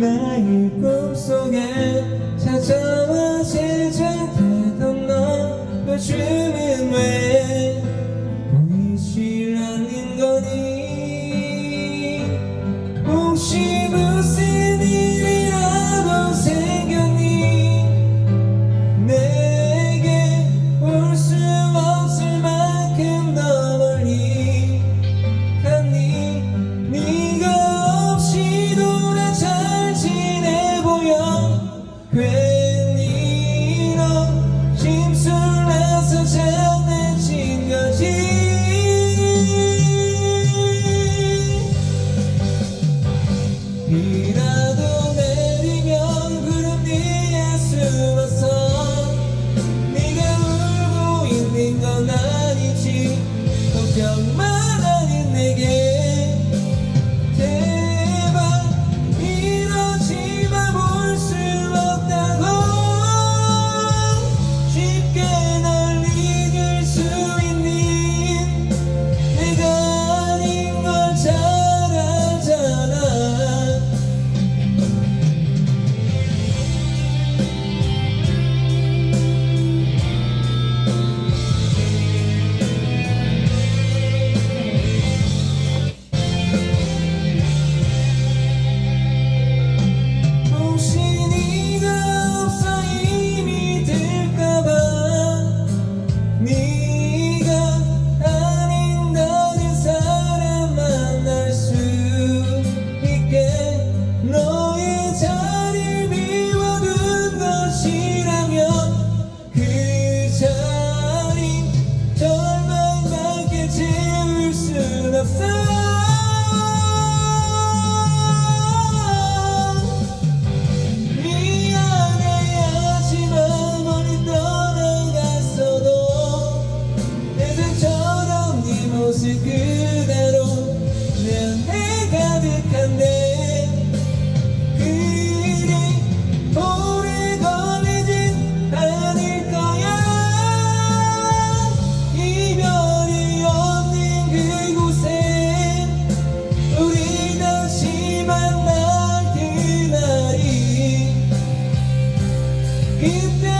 나의 꿈속에 찾아와 시작되던 너. 며칠 장난친 거지 비라도 내리면 구름 위에 숨어서 네가 울고 있는 건 아니지. time. If